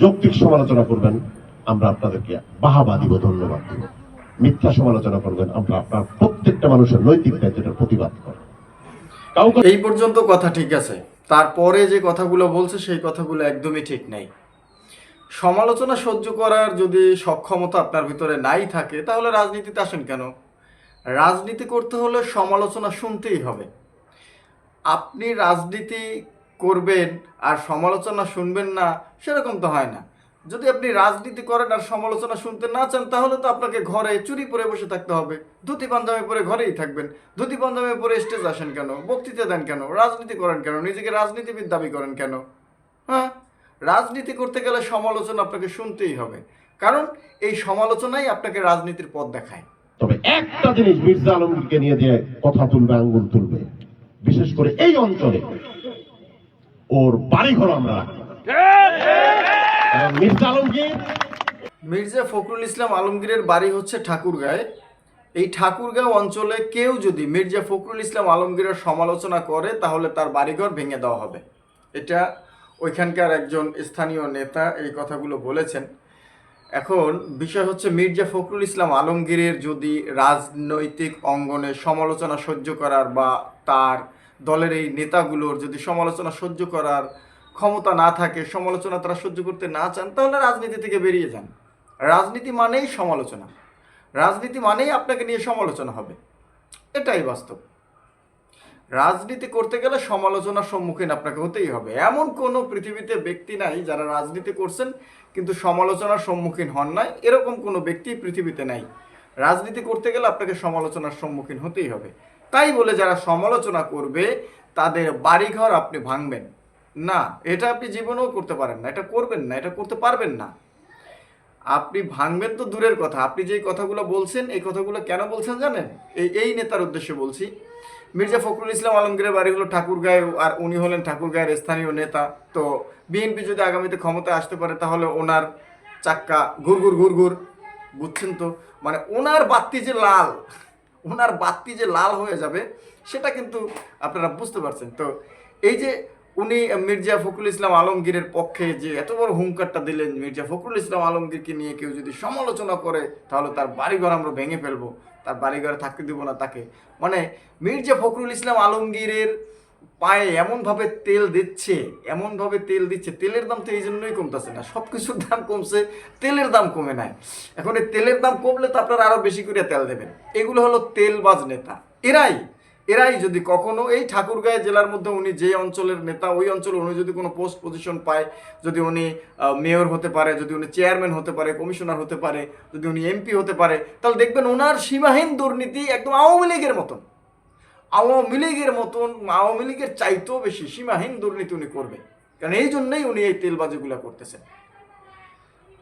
যৌক্তিক সমালোচনা করবেন, আমরা আপনাদেরকে বাহাবা দিব, ধন্যবাদ দিব। মিথ্যা সমালোচনা করবেন, আমরা আপনার প্রত্যেকটা মানুষের নৈতিক দায়িত্বের প্রতিবাদ করব। কাউকে এই পর্যন্ত কথা ঠিক আছে। তারপরে যে কথাগুলো বলছে, সেই কথাগুলো একদমই ঠিক নাই। সমালোচনা সহ্য করার যদি সক্ষমতা আপনার ভিতরে নাই থাকে, তাহলে রাজনীতিতে আসেন কেন? রাজনীতি করতে হলে সমালোচনা শুনতেই হবে। আপনি রাজনীতি করবেন আর সমালোচনা শুনবেন না, সেরকম তো হয় না। যদি আপনি রাজনীতি করেন আর সমালোচনা শুনতে না চান, তাহলে তো আপনাকে ঘরে চুরি পরে বসে থাকতে হবে। ধুতি পাঞ্জাবি পরে ঘরেই থাকবেন। ধুতি পাঞ্জাবি পরে স্টেজ আসেন কেন? বক্তৃতা দেন কেন? রাজনীতি করেন কেন? নিজেকে রাজনীতিবিদ দাবি করেন কেন? হ্যাঁ? রাজনীতি করতে গেলে সমালোচনা আপনাকে শুনতেই হবে। কারণ এই সমালোচনাই আপনাকে রাজনীতির পথ দেখায়। তবে একটা জিনিস মির্জা আলমগীরকে নিয়ে যে কথা তুলবে, আঙ্গুল তুলবে, বিশেষ করে এই অঞ্চলে ওর বাড়িঘর আমরা মির্জা আলমগীর মির্জা ফখরুল ইসলাম আলমগীরের বাড়ি হচ্ছে ঠাকুরগাঁয়ে। এই ঠাকুরগাঁও অঞ্চলে কেউ যদি মির্জা ফখরুল ইসলাম আলমগীরের সমালোচনা করে, তাহলে তার বাড়িঘর ভেঙে দেওয়া হবে। এটা ওইখানকার একজন স্থানীয় নেতা এই কথাগুলো বলেছেন। এখন বিষয় হচ্ছে মির্জা ফখরুল ইসলাম আলমগীরের যদি রাজনৈতিক অঙ্গনে সমালোচনা সহ্য করার বা তার দলের এই নেতাগুলোর যদি সমালোচনা সহ্য করার ক্ষমতা না থাকে, সমালোচনা তারা সহ্য করতে না চান, তাহলে রাজনীতি থেকে বেরিয়ে যান। রাজনীতি মানেই সমালোচনা। রাজনীতি মানেই আপনাকে নিয়ে সমালোচনা হবে। এটাই বাস্তব। রাজনীতি করতে গেলে সমালোচনার সম্মুখীন আপনাকে হতেই হবে। এমন কোনো পৃথিবীতে ব্যক্তি নাই যারা রাজনীতি করছেন, কিন্তু সমালোচনার সম্মুখীন হন নাই, এরকম কোনো ব্যক্তি পৃথিবীতে নাই। রাজনীতি করতে গেলে আপনাকে সমালোচনার সম্মুখীন হতেই হবে। তাই বলে যারা সমালোচনা করবে, তাদের বাড়িঘর আপনি ভাঙবেন। না, এটা আপনি জীবনেও করতে পারেন না, এটা করবেন না, এটা করতে পারবেন না। আপনি ভাঙবেন তো দূরের কথা, আপনি যেই কথাগুলো বলছেন, এই কথাগুলো কেন বলছেন জানেন? এই এই নেতার উদ্দেশ্যে বলছি। মির্জা ফখরুল ইসলাম আলমগীরের বাড়ি হলো ঠাকুরগাঁয়ে আর উনি হলেন ঠাকুরগাঁয়ের স্থানীয় নেতা। তো বিএনপি যদি আগামীতে ক্ষমতায় আসতে পারে, তাহলে ওনার চাক্কা ঘুরঘুর ঘুরঘুর, বুঝছেন তো? মানে ওনার বাত্তি যে লাল ওনার বাতি যে লাল হয়ে যাবে, সেটা কিন্তু আপনারা বুঝতে পারছেন। তো এই যে উনি মির্জা ফখরুল ইসলাম আলমগীরের পক্ষে যে এত বড় হুঙ্কারটা দিলেন, মির্জা ফখরুল ইসলাম আলমগীরকে নিয়ে কেউ যদি সমালোচনা করে, তাহলে তার বাড়িঘর আমরা ভেঙে ফেলব, তার বাড়িঘরে থাকতে দেবো না তাকে। মানে মির্জা ফখরুল ইসলাম আলমগীরের পায়ে এমনভাবে তেল দিচ্ছে, এমনভাবে তেল দিচ্ছে, তেলের দাম তো এই জন্যই কমতেছে না সব কিছুর দাম কমছে, তেলের দাম কমে নাই। এখন এই তেলের দাম কমলে তো আপনারা আরও বেশি করে তেল দেবেন। এগুলো হলো তেলবাজ নেতা। এরাই এরাই যদি কখনো এই ঠাকুরগাঁও জেলার মধ্যে উনি যে অঞ্চলের নেতা, ওই অঞ্চলে উনি যদি কোনো পোস্ট পজিশন পায়, যদি উনি মেয়র হতে পারে, যদি উনি চেয়ারম্যান হতে পারে, কমিশনার হতে পারে, যদি উনি এমপি হতে পারে, তাহলে দেখবেন ওনার সীমাহীন দুর্নীতি একদম আওয়ামী লীগের মতন। আওয়ামী লীগের মতন, আওয়ামী লীগের চাইতেও বেশি সীমাহীন দুর্নীতি উনি করবে কারণ এই জন্যই উনি এই তেলবাজিগুলো করতেছেন।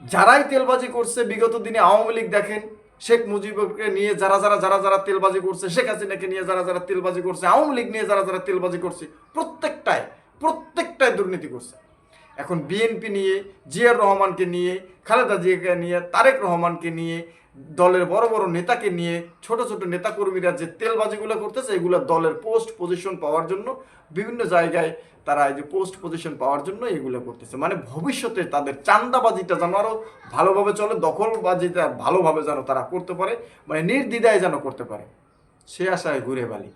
যারাই তেলবাজি করছে, বিগত দিনে আওয়ামী লীগ দেখেন, শেখ মুজিবকে নিয়ে যারা যারা যারা যারা তেলবাজি করছে, শেখ হাসিনাকে নিয়ে যারা যারা তেলবাজি করছে, আওয়ামী লীগ নিয়ে যারা যারা তেলবাজি করছে, প্রত্যেকটায় প্রত্যেকটায় দুর্নীতি করছে। এখন বিএনপি নিয়ে জিয়ার রহমানকে নিয়ে খালেদা জিয়াকে নিয়ে, তারেক রহমানকে নিয়ে, দলের বড় বড় নেতাকে নিয়ে, ছোট ছোট নেতাকর্মীরা যে তেলবাজিগুলো করতেছে, এগুলো দলের পোস্ট পজিশন পাওয়ার জন্য, বিভিন্ন জায়গায় তারা এই যে পোস্ট পজিশন পাওয়ার জন্য এগুলো করতেছে। মানে ভবিষ্যতে তাদের চান্দাবাজিটা যেন আরও ভালোভাবে চলে, দখলবাজিটা ভালোভাবে যেন তারা করতে পারে মানে নির্দ্বিধায় যেন করতে পারে। সে আশায় ঘুরে বালি